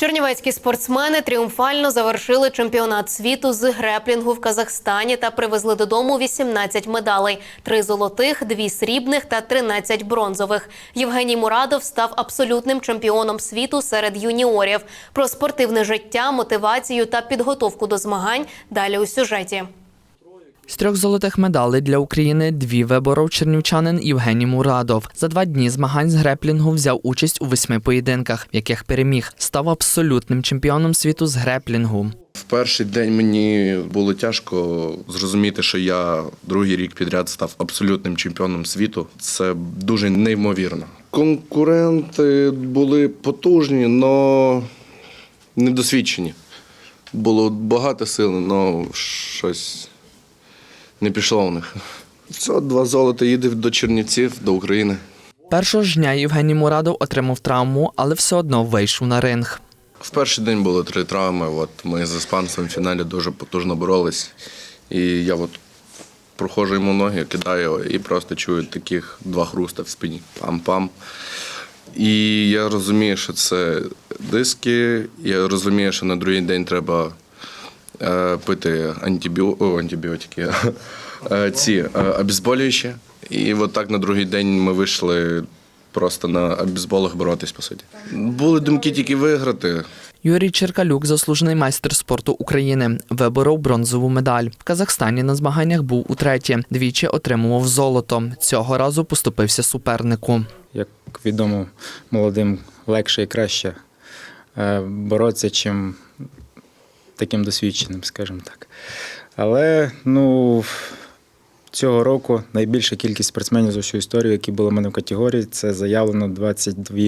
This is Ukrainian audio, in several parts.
Чернівецькі спортсмени тріумфально завершили чемпіонат світу з греплінгу в Казахстані та привезли додому 18 медалей: три золотих, дві срібних та 13 бронзових. Євгеній Мурадов став абсолютним чемпіоном світу серед юніорів. Про спортивне життя, мотивацію та підготовку до змагань далі у сюжеті. З трьох золотих медалей для України дві виборов чернівчанин Євгеній Мурадов. За два дні змагань з греплінгу взяв участь у восьми поєдинках, в яких переміг. Став абсолютним чемпіоном світу з греплінгу. В перший день мені було тяжко зрозуміти, що я другий рік підряд став абсолютним чемпіоном світу. Це дуже неймовірно. Конкуренти були потужні, але недосвідчені. Було багато сил, але щось не пішло у них. Це два золота їде до Чернівців, до України. Першого ж дня Євгеній Мурадов отримав травму, але все одно вийшов на ринг. В перший день було три травми. От ми з іспанцем в фіналі дуже потужно боролись. І я от проходжу йому ноги, кидаю його і просто чую таких два хруста в спині. Пам-пам. І я розумію, що це диски. Я розумію, що на другий день треба пити антибіо... О, антибіотики, е, ці е, обезболюючі. І от так на другий день ми вийшли просто на обезболах боротись, по суті. Були думки тільки виграти. Юрій Черкалюк, заслужений майстер спорту України, виборов бронзову медаль. В Казахстані на змаганнях був утретє. Двічі отримував золото. Цього разу поступився супернику. Як відомо, молодим легше і краще е, боротися, чим таким досвідченим, скажімо так. Але ну, цього року найбільша кількість спортсменів за всю історію, які були в мене в категорії, це заявлено 22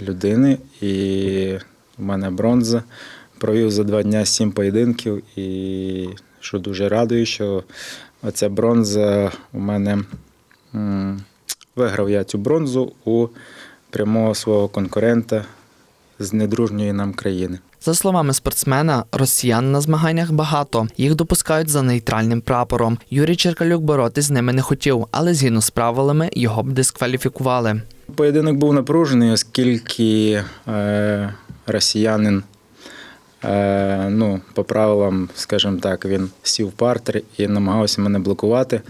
людини. І в мене бронза. Провів за два дні сім поєдинків. І що дуже радує, що оця бронза у мене. Виграв я цю бронзу у прямого свого конкурента з недружньої нам країни. За словами спортсмена, росіян на змаганнях багато. Їх допускають за нейтральним прапором. Юрій Черкалюк боротись з ними не хотів, але згідно з правилами його б дискваліфікували. Поєдинок був напружений, оскільки е, росіянин, е, ну, по правилам, скажімо так, він сів партер і намагався мене блокувати.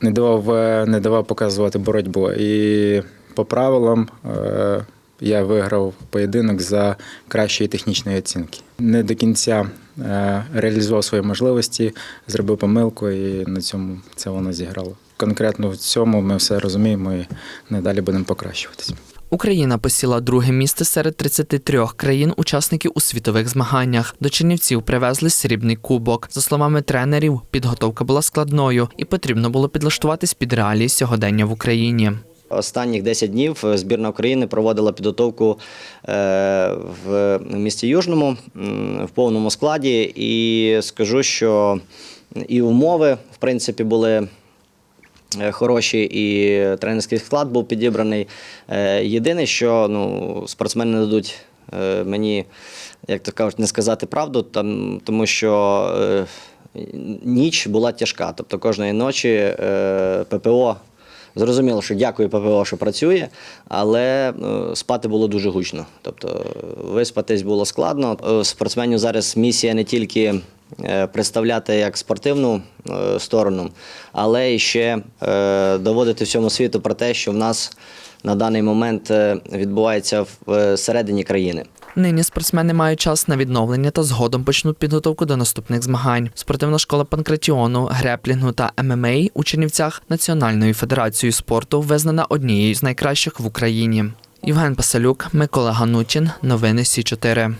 Не давав, е, не давав показувати боротьбу. І по правилам е, я виграв поєдинок за кращої технічної оцінки. Не до кінця е, реалізував свої можливості, зробив помилку, і на цьому це воно зіграло. Конкретно в цьому ми все розуміємо і надалі будемо покращуватися. Україна посіла друге місце серед 33 країн-учасників у світових змаганнях. До Чернівців привезли срібний кубок. За словами тренерів, підготовка була складною і потрібно було підлаштуватись під реалії сьогодення в Україні. Останніх 10 днів збірна України проводила підготовку е, в місті Южному в повному складі. І скажу, що і умови, в принципі, були е, хороші, і тренерський склад був підібраний. Е, Єдине, що ну, спортсмени дадуть мені, як то кажуть, не сказати правду, там, тому що ніч була тяжка. Тобто кожної ночі ППО Зрозуміло, що дякую ППО, що працює, але е, спати було дуже гучно. Тобто виспатись було складно. Е, Спортсменів зараз місія не тільки е, представляти як спортивну сторону, але і ще доводити всьому світу про те, що в нас на даний момент відбувається всередині країни. Нині спортсмени мають час на відновлення та згодом почнуть підготовку до наступних змагань. Спортивна школа панкратіону, греплінгу та ММА у Чернівцях Національною федерацією спорту визнана однією з найкращих в Україні. Євген Пасалюк, Микола Ганутін. Новини Сі 4